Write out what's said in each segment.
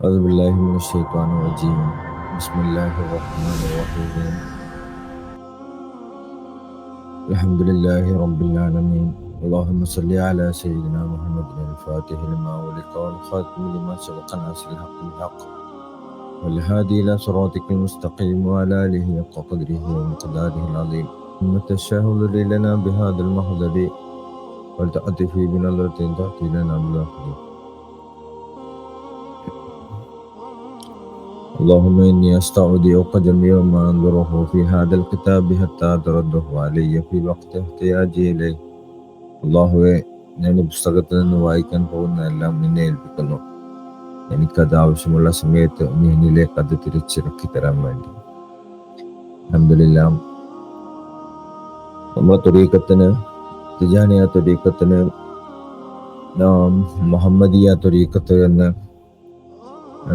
أعوذ بالله من الشيطان الرجيم. بسم الله الرحمن الرحيم. الحمد لله رب العالمين. اللهم صل على سيدنا محمد الفاتح لما ولق والخاتم لما سبق ناصر الحق بالحق. والهادي إلى صراطك المستقيم وعلى آله حق قدره ومقداره العظيم. ثم التشهد لنا بهذا المحضر ولتأتي بنظرة تأتي لنا بالآخرين اللهم إني أستودعك جميع ما أنظره في هذا الكتاب حتى ترده علي في وقت احتياجي إليه അള്ളാഹുവെ ഞാൻ ഈ പുസ്തകത്തിൽ നിന്ന് വായിക്കാൻ പോകുന്ന എല്ലാം നിന്നെ ഏൽപ്പിക്കുന്നു എനിക്കത് ആവശ്യമുള്ള സമയത്ത് നീ എന്നിലേക്ക് അത് തിരിച്ചിറക്കി തരാൻ വേണ്ടി അഹമ്മദില്ല നമ്മളെ തൊരീക്കത്തിന് തിജാനിയ തൊരീക്കത്തിന് നാം മുഹമ്മദിയ തൊരീക്കത്ത് എന്ന്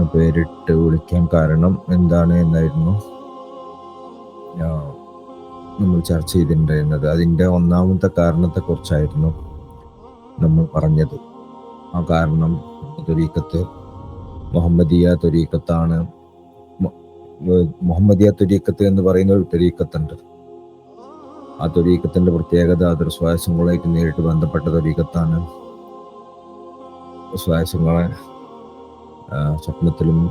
പേരിട്ട് വിളിക്കാൻ കാരണം എന്താണ് എന്നായിരുന്നു. നമ്മൾ ചർച്ച ചെയ്തിട്ടുണ്ടായിരുന്നത്. അതിന്റെ ഒന്നാമത്തെ കാരണത്തെക്കുറിച്ചായിരുന്നു നമ്മൾ പറഞ്ഞത്. ആ കാരണം തൊരീക്കത്ത് മുഹമ്മദിയ തൊരീക്കത്താണ് മുഹമ്മദിയ തൊരീക്കത്ത് എന്ന് പറയുന്ന ഒരു തൊരീക്കത്തുണ്ട് ആ തൊരീക്കത്തിന്റെ പ്രത്യേകത അത് സ്വായസങ്ങളുമായിട്ട് നേരിട്ട് ബന്ധപ്പെട്ട തൊരീക്കത്താണ് സ്വായസങ്ങളെ സ്വപ്നത്തിലും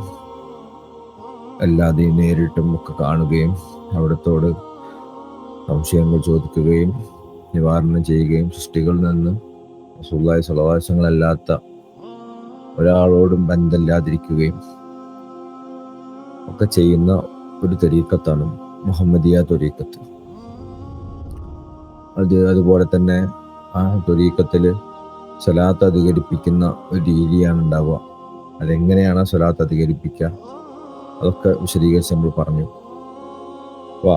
എല്ലാതെയും നേരിട്ടും ഒക്കെ കാണുകയും അവിടത്തോട് സംശയങ്ങൾ ചോദിക്കുകയും നിവാരണം ചെയ്യുകയും സൃഷ്ടികളിൽ നിന്ന് സുഖായ സ്വലവാസങ്ങളല്ലാത്ത ഒരാളോടും ബന്ധമില്ലാതിരിക്കുകയും ഒക്കെ ചെയ്യുന്ന ഒരു തെരീക്കത്താണ് മുഹമ്മദിയ തൊരീക്കത്ത്. അത് അതുപോലെ തന്നെ ആ തൊരീക്കത്തിൽ സ്വലാത്ത് അധികരിപ്പിക്കുന്ന ഒരു രീതിയാണ് ഉണ്ടാവുക. അതെങ്ങനെയാണ് സ്വലാത്ത് അധികരിപ്പിക്കുക? അതൊക്കെ വിശദീകരിച്ച് നമ്മൾ പറഞ്ഞു. അപ്പോൾ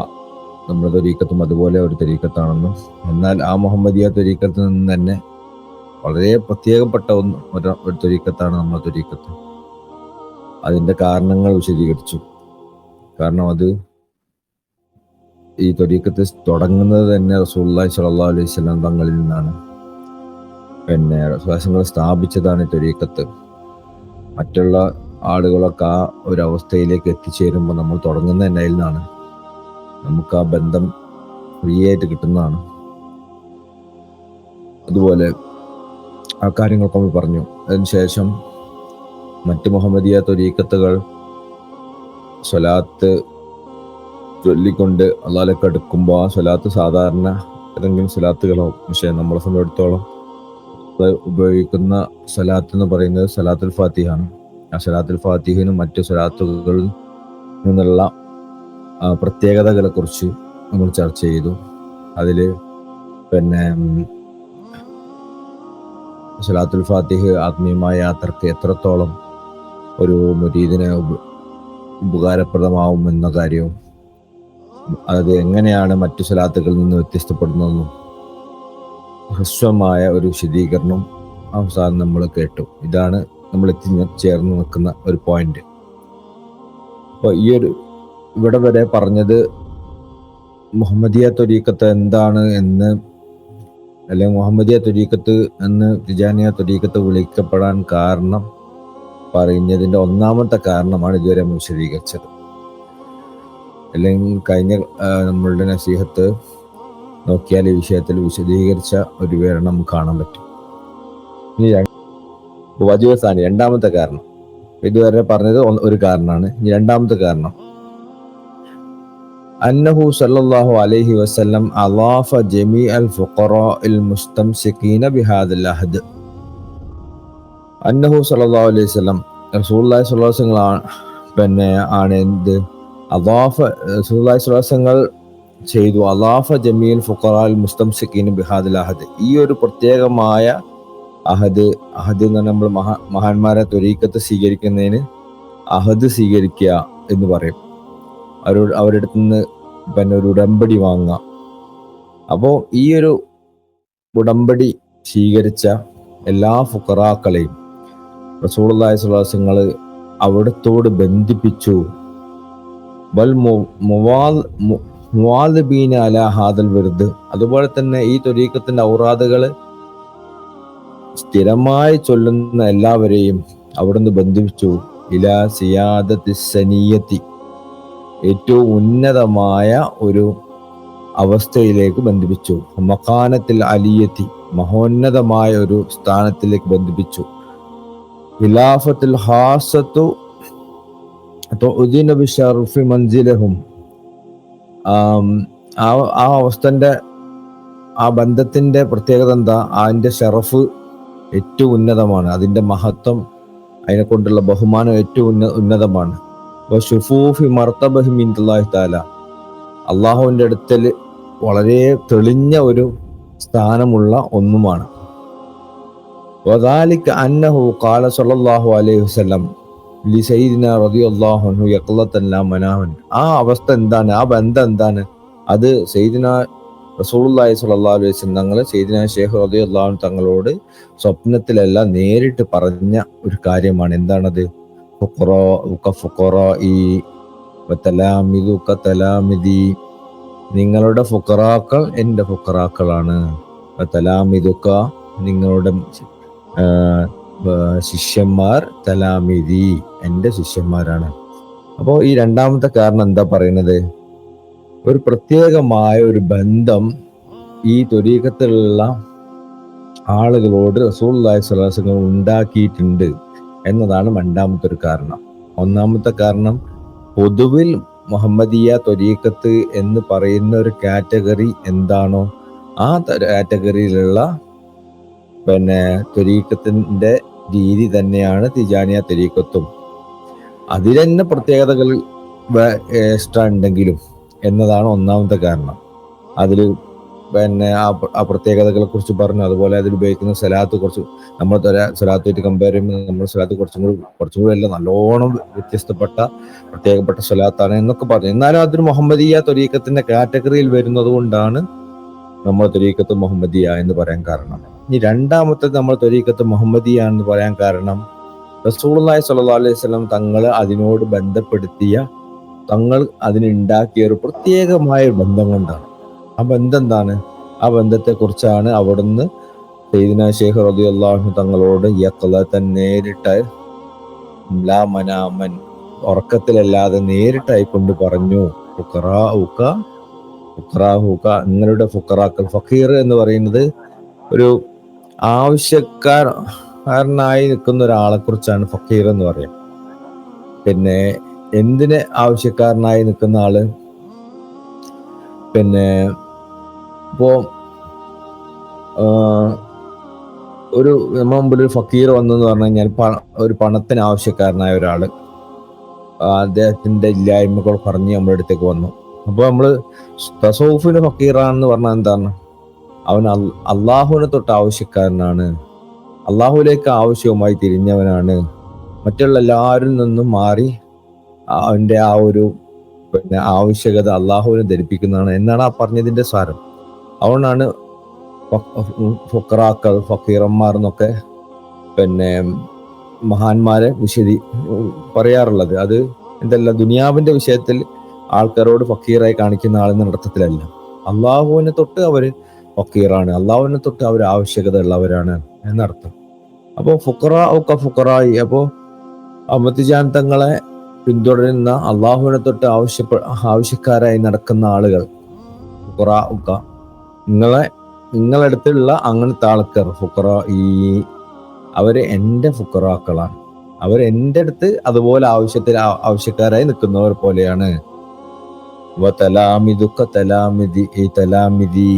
നമ്മുടെ തൊരീക്കത്തും അതുപോലെ ഒരു തൊരീക്കത്താണെന്നും എന്നാൽ ആ മുഹമ്മദിയ തൊരീക്കത്തിൽ നിന്ന് തന്നെ വളരെ പ്രത്യേകപ്പെട്ട ഒന്ന് ഒരു ഒരു തൊരീക്കത്താണ് നമ്മുടെ തൊരീക്കത്ത് അതിന്റെ കാരണങ്ങൾ വിശദീകരിച്ചു. കാരണം അത് ഈ തൊരീക്കത്ത് തുടങ്ങുന്നത് തന്നെ റസൂല്ലായി സല്ലല്ലാഹു അലൈഹി സ്വലാം തങ്ങളിൽ നിന്നാണ്. പിന്നെ ശ്വാസങ്ങൾ സ്ഥാപിച്ചതാണ് ഈ തൊരീക്കത്ത് മറ്റുള്ള ആളുകളൊക്കെ ആ ഒരു അവസ്ഥയിലേക്ക് എത്തിച്ചേരുമ്പോൾ നമ്മൾ തുടങ്ങുന്ന തന്നെ നിന്നാണ്. നമുക്ക് ആ ബന്ധം ഫ്രീ ആയിട്ട് കിട്ടുന്നതാണ്. അതുപോലെ ആ കാര്യങ്ങളൊക്കെ നമ്മൾ പറഞ്ഞു. അതിനുശേഷം മറ്റ് മുഹമ്മദിയ തൊരീക്കത്തുകൾ സ്വലാത്ത് ചൊല്ലിക്കൊണ്ട് അള്ളാലേക്ക് അടുക്കുമ്പോൾ ആ സ്വലാത്ത് സാധാരണ ഏതെങ്കിലും സ്വലാത്തുകളോ പക്ഷേ നമ്മളെ സംബന്ധിച്ചിടത്തോളം ഉപയോഗിക്കുന്ന സലാത്ത് എന്ന് പറയുന്നത് സലാത്തുൽ ഫാത്തിഹാണ്. ആ സലാത്തുൽ ഫാത്തിഹിനും മറ്റു സലാത്തുകളിൽ നിന്നുള്ള പ്രത്യേകതകളെ കുറിച്ച് നമ്മൾ ചർച്ച ചെയ്തു. അതിൽ പിന്നെ സലാത്തുൽ ഫാത്തിഹ് ആത്മീയമായ യാത്രയ്ക്ക് എത്രത്തോളം ഒരു മുരീദിനെ ഉപ- ഉപകാരപ്രദമാവും എന്ന കാര്യവും അത് എങ്ങനെയാണ് മറ്റു സലാത്തുകളിൽ നിന്ന് വ്യത്യസ്തപ്പെടുന്നതെന്നും ഹ്രസ്വമായ ഒരു വിശദീകരണം അവസാനം നമ്മൾ കേട്ടു. ഇതാണ് നമ്മൾ എത്തി ചേർന്ന് നിൽക്കുന്ന ഒരു പോയിന്റ് അപ്പോൾ ഈ ഒരു ഇവിടെ വരെ പറഞ്ഞത് മുഹമ്മദിയ തൊരീക്കത്ത് എന്താണ് എന്ന് അല്ലെങ്കിൽ മുഹമ്മദിയ തൊരീക്കത്ത് എന്ന് തിജാനിയ തൊരീക്കത്ത് വിളിക്കപ്പെടാൻ കാരണം പറഞ്ഞതിന്റെ ഒന്നാമത്തെ കാരണമാണ് ഇതുവരെ വിശദീകരിച്ചത്. അല്ലെങ്കിൽ കഴിഞ്ഞ നമ്മളുടെ നസീഹത്ത് നോക്കിയാൽ ഈ വിഷയത്തിൽ വിശദീകരിച്ച ഒരു വിവരണം കാണാൻ പറ്റും. വജുവസാനി രണ്ടാമത്തെ കാരണം. ഇതുവരെ പറഞ്ഞത് ഒരു കാരണമാണ്. ഇനി രണ്ടാമത്തെ കാരണം. അന്നഹു സല്ലല്ലാഹു അലൈഹി വസല്ലം അലാഫ ജമി അൽ ഫുറോ ഇൽ സിക്കീന ബിഹാദ് അഹദ്. അന്നഹു സല്ലല്ലാഹു അലൈഹി വസല്ലം റസൂലുള്ളാഹി സ്വലാസങ്ങളാണ് പിന്നെ ആണ് എന്ത്? അദാഫ റസൂലുള്ളാഹി സ്വലാസങ്ങൾ ചെയ്തു. അലാഫ ജമീൽ ഫുഖറാൽ മുസ്തംസിഖീൻ ബിഹാദിൽ അഹദ്. ഈ ഒരു പ്രത്യേകമായ അഹദ് അഹദ് എന്ന് പറഞ്ഞാൽ നമ്മൾ മഹാ മഹാന്മാരെ ത്വരീക്കത്ത് സ്വീകരിക്കുന്നതിന് അഹദ് സ്വീകരിക്കുക എന്ന് പറയും. അവരോട് അവരുടെ നിന്ന് പിന്നെ ഒരു ഉടമ്പടി വാങ്ങുക. അപ്പോൾ ഈ ഒരു ഉടമ്പടി സ്വീകരിച്ച എല്ലാ ഫുക്കറാക്കളെയും റസൂളായ സ്വലാസങ്ങൾ അവിടത്തോട് ബന്ധിപ്പിച്ചു. ബൽ മുവാൽ മുവാദിബീന അല ഹാദൽ വെറുത് അതുപോലെ തന്നെ ഈ തൊരീക്കത്തിന്റെ ഔറാദുകൾ സ്ഥിരമായി ചൊല്ലുന്ന എല്ലാവരെയും അവിടുന്ന് ബന്ധിപ്പിച്ചു. ഇല സിയാദത്തി സനീയത്തി. ഏറ്റവും ഉന്നതമായ ഒരു അവസ്ഥയിലേക്ക് ബന്ധിപ്പിച്ചു. മക്കാനത്തിൽ അലിയത്തി മഹോന്നതമായ ഒരു സ്ഥാനത്തിലേക്ക് ബന്ധിപ്പിച്ചു. ഖിലാഫത്തിൽ ഹാസത്തു തുഅ്ദിനു ഷറുഫി മൻസിലഹും ആം, ആ അവസ്ഥന്റെ ആ ബന്ധത്തിന്റെ പ്രത്യേകത എന്താ? അതിന്റെ ഷെറഫ് ഏറ്റവും ഉന്നതമാണ്. അതിന്റെ മഹത്വം അതിനെ കൊണ്ടുള്ള ബഹുമാനം ഏറ്റവും ഉന്ന ഉന്നതമാണ്. അപ്പോൾ ഷുഫൂഫി മർത്തബഹി മിൻലാഹി താല അള്ളാഹുവിന്റെ അടുത്തൽ വളരെ തെളിഞ്ഞ ഒരു സ്ഥാനമുള്ള ഒന്നുമാണ്. വദാലിക് അന്നഹു ഖാല സല്ലല്ലാഹു അലൈഹി വസല്ലം. ലി സയ്യിദിന റളിയല്ലാഹു അൻഹു യഖ്ലത്തൻ ലാ മനാമൻ ആ അവസ്ഥ എന്താണ്? ആ ബന്ധം എന്താണ്? അത് സെയ്ദിന റസൂലുള്ളാഹി സ്വല്ലല്ലാഹു അലൈഹി വസല്ലം തങ്ങൾ സെയ്ദിന ഷേഖ് അൻഹു തങ്ങളോട് സ്വപ്നത്തിലല്ല നേരിട്ട് പറഞ്ഞ ഒരു കാര്യമാണ്. എന്താണത്? ഫുഖറോ ഫുഖറോ ഈ തലാമിദി. നിങ്ങളുടെ ഫുഖറാക്കൾ എന്റെ ഫുഖറാക്കളാണ്. തലാമിതുക്ക നിങ്ങളുടെ ശിഷ്യന്മാർ തലാമിതി എന്റെ ശിഷ്യന്മാരാണ്. അപ്പോൾ ഈ രണ്ടാമത്തെ കാരണം എന്താ പറയുന്നത്? ഒരു പ്രത്യേകമായ ഒരു ബന്ധം ഈ തൊരീക്കത്തിലുള്ള ആളുകളോട് റസൂള്ളി സ്വലാസങ്ങൾ ഉണ്ടാക്കിയിട്ടുണ്ട് എന്നതാണ് രണ്ടാമത്തെ ഒരു കാരണം. ഒന്നാമത്തെ കാരണം പൊതുവിൽ മുഹമ്മദിയ തൊരീക്കത്ത് എന്ന് പറയുന്ന ഒരു കാറ്റഗറി എന്താണോ ആ കാറ്റഗറിയിലുള്ള പിന്നെ തൊരീക്കത്തിന്റെ രീതി തന്നെയാണ് തിജാനിയ തൊരീക്കത്തും അതിൽ തന്നെ പ്രത്യേകതകൾ എക്സ്ട്രാ ഉണ്ടെങ്കിലും എന്നതാണ് ഒന്നാമത്തെ കാരണം. അതിൽ പിന്നെ ആ പ്രത്യേകതകളെ കുറിച്ച് പറഞ്ഞു അതുപോലെ അതിൽ ഉപയോഗിക്കുന്ന സലാത്ത് കുറച്ച് നമ്മൾ സലാത്തുമായിട്ട് കമ്പയർ ചെയ്യുമ്പോൾ നമ്മൾ സലാത്ത് കുറച്ചും കൂടി കുറച്ചും കൂടി അല്ല നല്ലോണം വ്യത്യസ്തപ്പെട്ട പ്രത്യേകപ്പെട്ട സ്വലാത്താണ് എന്നൊക്കെ പറഞ്ഞു. എന്നാലും അതൊരു മുഹമ്മദിയ തൊരീക്കത്തിന്റെ കാറ്റഗറിയിൽ വരുന്നത് കൊണ്ടാണ് നമ്മൾ തൊരീക്കത്ത് മുഹമ്മദിയ എന്ന് പറയാൻ കാരണം. ഇനി രണ്ടാമത്തെ നമ്മൾ തൊരീക്കത്ത് മുഹമ്മദിയാണെന്ന് പറയാൻ കാരണം റസൂള്ളി സല്ലാ അലൈഹി സ്വലം തങ്ങൾ അതിനോട് ബന്ധപ്പെടുത്തിയ തങ്ങൾ അതിനുണ്ടാക്കിയ ഒരു പ്രത്യേകമായ ബന്ധം കൊണ്ടാണ്. ആ ബന്ധം എന്താണ്? ആ ബന്ധത്തെ കുറിച്ചാണ് അവിടുന്ന് സൈദിന ഷേഖ് റബി അള്ളാഹു തങ്ങളോട് യക്കളത്തൻ നേരിട്ട് ലാ മനാമൻ ഉറക്കത്തിലല്ലാതെ നേരിട്ടായി കൊണ്ട് പറഞ്ഞു ഫുക്കറാ ഫുക്കറാ നിങ്ങളുടെ ഫുക്കറാക്കൽ ഫക്കീർ എന്ന് പറയുന്നത് ഒരു ആവശ്യക്കാരനായി നിൽക്കുന്ന ഒരാളെ കുറിച്ചാണ് ഫക്കീർ എന്ന് പറയും പിന്നെ എന്തിന് ആവശ്യക്കാരനായി നിൽക്കുന്ന ആൾ? പിന്നെ ഇപ്പോ ഒരു നമ്മുടെ മുമ്പിൽ ഒരു ഫക്കീർ വന്നെന്ന് പറഞ്ഞു കഴിഞ്ഞാൽ ഒരു പണത്തിന് ആവശ്യക്കാരനായ ഒരാൾ ആ, അദ്ദേഹത്തിന്റെ ഇല്ലായ്മകൾ പറഞ്ഞ് നമ്മുടെ അടുത്തേക്ക് വന്നു. അപ്പൊ നമ്മൾ തസോഫിന് ഫക്കീറാണെന്ന് പറഞ്ഞാൽ എന്താണ്? അവൻ അള്ളാഹുവിനെ തൊട്ട് ആവശ്യക്കാരനാണ്. അള്ളാഹുവിലേക്ക് ആവശ്യവുമായി തിരിഞ്ഞവനാണ്. മറ്റുള്ള എല്ലാവരിൽ നിന്നും മാറി അവന്റെ ആ ഒരു പിന്നെ ആവശ്യകത അള്ളാഹുവിനെ ധരിപ്പിക്കുന്നതാണ് എന്നാണ് ആ പറഞ്ഞതിന്റെ സാരം. അതുകൊണ്ടാണ് ഫുക്രാക്കൾ ഫക്കീറന്മാർ എന്നൊക്കെ പിന്നെ മഹാന്മാരെ വിശദി പറയാറുള്ളത്. അത് എന്തല്ല ദുനിയാവിന്റെ വിഷയത്തിൽ ആൾക്കാരോട് ഫക്കീറായി കാണിക്കുന്ന ആളെന്ന അർത്ഥത്തിലല്ല. അള്ളാഹുവിനെ തൊട്ട് അവർ ഫക്കീറാണ് അള്ളാഹുവിനെ തൊട്ട് അവർ ആവശ്യകത ഉള്ളവരാണ് എന്നർത്ഥം. അപ്പോൾ ഫുക്കറ ഒക്കെ ഫുക്കറായി അപ്പോൾ അമത്തിജാൻ തങ്ങളെ പിന്തുടരുന്ന അള്ളാഹുവിനെ തൊട്ട് ആവശ്യപ്പെ ആവശ്യക്കാരായി നടക്കുന്ന ആളുകൾ ഫുക്കറ ഒക്ക. നിങ്ങളെ നിങ്ങളടുത്തുള്ള അങ്ങനത്തെ ആൾക്കാർ ഫുക്കറ ഈ അവർ എന്റെ ഫുക്കറാക്കളാണ് അവർ എന്റെ അടുത്ത് അതുപോലെ ആവശ്യത്തിൽ ആവശ്യക്കാരായി നിൽക്കുന്നവർ പോലെയാണ്. തലാമിദുക്ക തലാമിതി ഈ തലാമിതി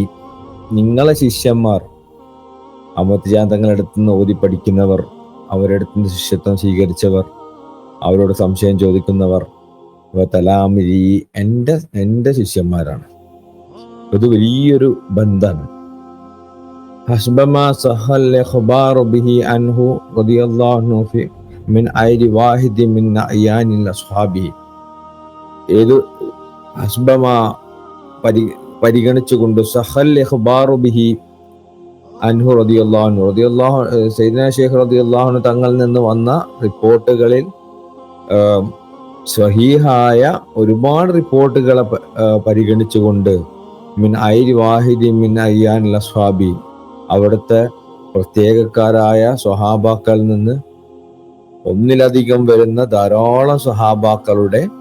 നിങ്ങളെ ശിഷ്യന്മാർ അമത്തിജാൻ തങ്ങളുടെ അടുത്ത് നിന്ന് ഓതി പഠിക്കുന്നവർ അവരുടെ നിന്ന് ശിഷ്യത്വം സ്വീകരിച്ചവർ അവരോട് സംശയം ചോദിക്കുന്നവർ വ തലാമിരി എന്റെ എന്റെ ശിഷ്യന്മാരാണ്. ഇത് വലിയൊരു ബന്ധമാണ് ഏത് ഹസ്ബമാ പരി പരിഗണിച്ചുകൊണ്ട് സഹൽ ഇഖ്ബാർ ബിഹി അൻഹു റളിയല്ലാഹു അൻഹു. റളിയല്ലാഹു ഏഹ് റതിയുള്ളാഹുന് തങ്ങളിൽ നിന്ന് വന്ന റിപ്പോർട്ടുകളിൽ സ്വഹീഹായ ഒരുപാട് റിപ്പോർട്ടുകളെ പരിഗണിച്ചുകൊണ്ട് മിൻ ഐരി വാഹിദി മിൻ അയ്യാൻ ലസ്വാബി അവിടുത്തെ പ്രത്യേകക്കാരായ സ്വഹാബാക്കളിൽ നിന്ന് ഒന്നിലധികം വരുന്ന ധാരാളം സഹാബാക്കളുടെ ആ,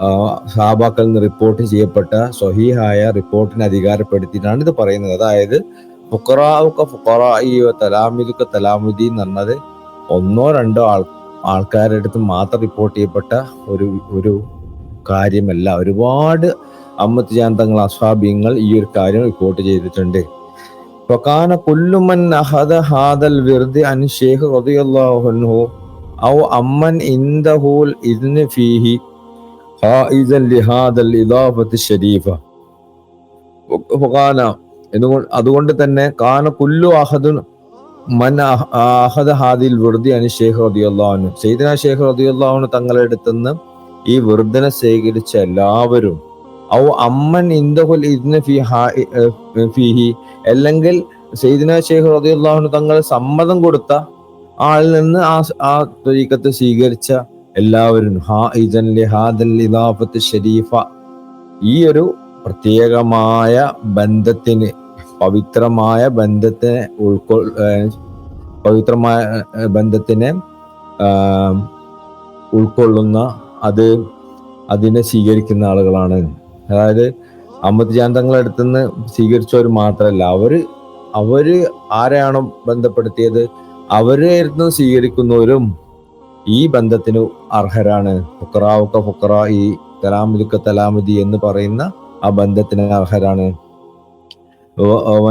സഹാബാക്കളിൽ നിന്ന് റിപ്പോർട്ട് ചെയ്യപ്പെട്ട സ്വഹീഹായ റിപ്പോർട്ടിനെ അധികാരപ്പെടുത്തിയിട്ടാണ് ഇത് പറയുന്നത്. അതായത് ഫുക്കറാവുക്ക ഫുക്കറായിയോ തലാമിദുക്ക തലാമുദി എന്ന് പറഞ്ഞത് ഒന്നോ രണ്ടോ ആൾ ആൾക്കാരുടെ അടുത്ത് മാത്രം റിപ്പോർട്ട് ചെയ്യപ്പെട്ട ഒരു ഒരു കാര്യമല്ല. ഒരുപാട് അമ്മത്ത് ജാന്തങ്ങൾ അസ്വാബിയങ്ങൾ ഈ ഒരു കാര്യം റിപ്പോർട്ട് ചെയ്തിട്ടുണ്ട്. ഫക്കാന കുല്ലുമൻ അഹദ ഹാദൽ വിർദ് അൻ ഔ അമ്മൻ ഇന്ദഹുൽ ഇദ്ന് ഫീഹി ഹായിസൻ ലിഹാദൽ ഇദാഫത്ത് ഷരീഫ ഫുഖാന എന്നുകൊണ്ട് അതുകൊണ്ട് തന്നെ കാന കുല്ലു അഹദുൻ മൻ അഹദ ഹാദിൽ വെറുതെ അനു ഷേഖ് റതിയുള്ളാഹുനും സെയ്ദിന ഷേഖ് റതിയുള്ളാഹുന് തങ്ങളുടെ അടുത്തുനിന്ന് ഈ വർദന സ്വീകരിച്ച എല്ലാവരും ഔ അമ്മൻ ഇന്ദഹുൽ ഇതിന് ഫിഹി അല്ലെങ്കിൽ സെയ്ദിന ഷേഖ് റതിയുള്ളാഹുന് തങ്ങൾ സമ്മതം കൊടുത്ത ആളിൽ നിന്ന് ആ ആ തൊഴിക്കത്ത് സ്വീകരിച്ച എല്ലാവരും ഷരീഫ ഈ ഒരു പ്രത്യേകമായ ബന്ധത്തിന് പവിത്രമായ ബന്ധത്തിനെ ഉൾക്കൊ പവിത്രമായ ബന്ധത്തിന് ഉൾക്കൊള്ളുന്ന അത് അതിനെ സ്വീകരിക്കുന്ന ആളുകളാണ്. അതായത് അമ്മത്ത് ജാന്തങ്ങളുടെ അടുത്ത് സ്വീകരിച്ചവർ മാത്രമല്ല അവർ അവർ ആരെയാണോ ബന്ധപ്പെടുത്തിയത് അവരെ സ്വീകരിക്കുന്നവരും ഈ ബന്ധത്തിന് അർഹരാണ് ഫുക്കറാവുക്ക ഫുക്കറ ഈ തലാമുലിക്ക തലാമുദി എന്ന് പറയുന്ന ആ ബന്ധത്തിന് അർഹരാണ്.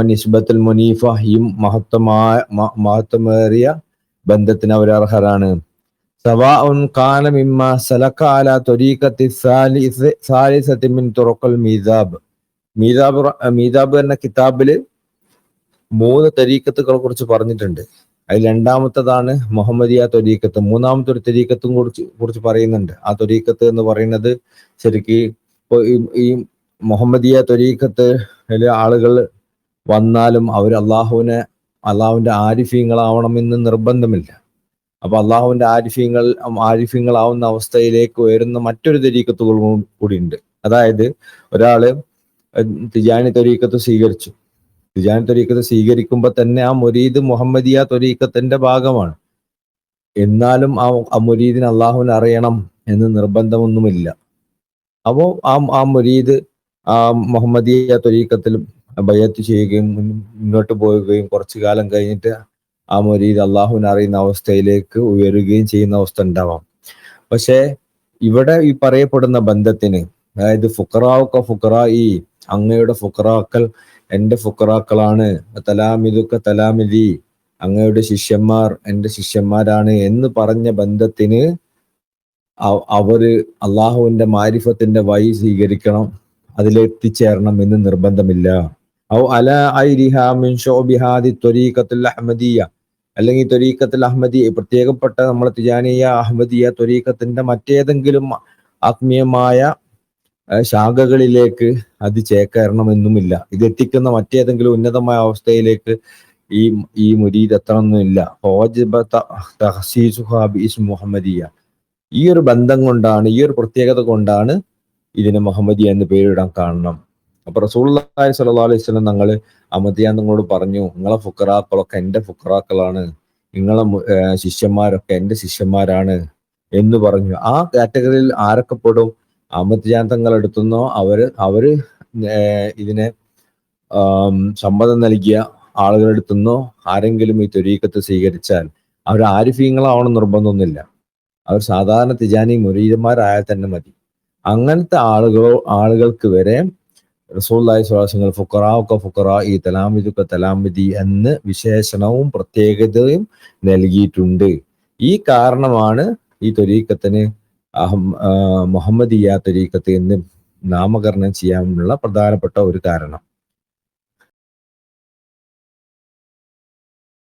നിസ്ബത്തുൽ മുനീഫ ഈ മഹത്വമായ മഹത്വമേറിയ ബന്ധത്തിന് അവർ അർഹരാണ്. സവാഉൻ കാന മിമ്മ സലക അല ത്വരീഖത്തി സാലിസ- സാലിസത്തി മിൻ തുറക്കൽ മീസാബ്. മീതാബ് മീതാബ് എന്ന കിതാബിൽ മൂന്ന് തരീക്കത്തുകളെ കുറിച്ച് പറഞ്ഞിട്ടുണ്ട്. അതിൽ രണ്ടാമത്തതാണ് മുഹമ്മദിയ തൊരീക്കത്ത് മൂന്നാമത്തെ ഒരു തൊരീക്കത്തും കുറിച്ച് കുറിച്ച് പറയുന്നുണ്ട്. ആ തൊരീക്കത്ത് എന്ന് പറയുന്നത് ശരിക്ക് ഇപ്പോൾ ഈ- മുഹമ്മദിയ തൊരീക്കത്ത് ആളുകൾ വന്നാലും അവർ അള്ളാഹുവിനെ അള്ളാഹുവിന്റെ ആരിഫീങ്ങളാവണമെന്ന് നിർബന്ധമില്ല. അപ്പൊ അള്ളാഹുവിന്റെ ആരിഫ്യങ്ങൾ ആരിഫ്യങ്ങളാവുന്ന അവസ്ഥയിലേക്ക് ഉയരുന്ന മറ്റൊരു തെരീക്കത്തുകളും കൂടിയുണ്ട് അതായത് ഒരാൾ തിജാനി തെരീക്കത്ത് സ്വീകരിച്ചു. തിജാനി തൊരീക്കത്ത് സ്വീകരിക്കുമ്പോൾ തന്നെ ആ മുരീദ് മുഹമ്മദിയ തൊരീക്കത്തിന്റെ ഭാഗമാണ്. എന്നാലും ആ ആ മുരീദിന് അള്ളാഹുവിന് അറിയണം എന്ന് നിർബന്ധമൊന്നുമില്ല. അപ്പോ ആ ആ മുരീദ് ആ മുഹമ്മദിയ തൊരീക്കത്തിൽ ബയ്യത്ത് ചെയ്യുകയും മുന്നോട്ട് പോവുകയും കുറച്ചു കാലം കഴിഞ്ഞിട്ട് ആ മുരീദ് അള്ളാഹുവിനെ അറിയുന്ന അവസ്ഥയിലേക്ക് ഉയരുകയും ചെയ്യുന്ന അവസ്ഥ ഉണ്ടാവാം. പക്ഷേ ഇവിടെ ഈ പറയപ്പെടുന്ന ബന്ധത്തിന് അതായത് ഫുക്കറാവുക്ക ഫുക്കറ ഈ അങ്ങയുടെ ഫുക്കറാക്കൾ എന്റെ ഫുക്കറാക്കളാണ്. തലാമിതുക്ക തലാമിതി അങ്ങയുടെ ശിഷ്യന്മാർ എന്റെ ശിഷ്യന്മാരാണ് എന്ന് പറഞ്ഞ ബന്ധത്തിന് അവ- അവർ അള്ളാഹുവിന്റെ മാരിഫത്തിന്റെ വഴി സ്വീകരിക്കണം. അതിലെത്തിച്ചേരണം എന്ന് നിർബന്ധമില്ല. ഔ അല ഐരിഹ മിൻ ഷോബിഹാദി ത്വരീഖത്തുൽ അഹ്മദിയ. അല്ലെങ്കിൽ ത്വരീഖത്തുൽ അഹമ്മദിയ പ്രത്യേകപ്പെട്ട നമ്മളെ തിജാനിയ അഹമ്മദിയ ത്വരീഖത്തിന്റെ മറ്റേതെങ്കിലും ആത്മീയമായ ശാഖകളിലേക്ക് അത് ചേക്കേറണമെന്നുമില്ല. ഇത് എത്തിക്കുന്ന മറ്റേതെങ്കിലും ഉന്നതമായ അവസ്ഥയിലേക്ക് ഈ ഈ മുരീദ് എത്തണമെന്നില്ല. മുഹമ്മദിയ. ഈ ഒരു ബന്ധം കൊണ്ടാണ് ഈ ഒരു പ്രത്യേകത കൊണ്ടാണ് ഇതിന് മുഹമ്മദിയ എന്ന് പേരിടാൻ കാണണം അപ്പൊ റസൂള്ളി സല്ലാ അലൈഹി സ്വലം ഞങ്ങൾ അഹമ്മദിയ നിങ്ങളോട് പറഞ്ഞു നിങ്ങളെ ഫുക്കറാക്കളൊക്കെ എന്റെ ഫുക്കറാക്കളാണ് നിങ്ങളെ ശിഷ്യന്മാരൊക്കെ എന്റെ ശിഷ്യന്മാരാണ്. എന്ന് പറഞ്ഞു. ആ കാറ്റഗറിയിൽ ആരൊക്കെ പെടും? എടുത്തുന്നോ അവർ അവർ ഇതിനെ സമ്മതം നൽകിയ ആളുകളെടുത്തുന്നോ ആരെങ്കിലും ഈ തൊരീക്കത്ത് സ്വീകരിച്ചാൽ അവർ ആരിഫീങ്ങളാവണം നിർബന്ധമൊന്നുമില്ല. അവർ സാധാരണ തിജാനി മുരീരന്മാരായാൽ തന്നെ മതി. അങ്ങനത്തെ ആളുകളോ ആളുകൾക്ക് വരെ റസൂല്ലായി സ്വാസങ്ങൾ ഫുക്കറാവുക്ക ഫുക്കറ ഈ തലാമിതുക്ക തലാമിതി എന്ന് വിശേഷണവും പ്രത്യേകതയും നൽകിയിട്ടുണ്ട്. ഈ കാരണമാണ് ഈ ത്വരീക്കത്തിന് അഹം മുഹമ്മദിയ തരീക്കത്ത് എന്ന് നാമകരണം ചെയ്യാനുള്ള പ്രധാനപ്പെട്ട ഒരു കാരണം.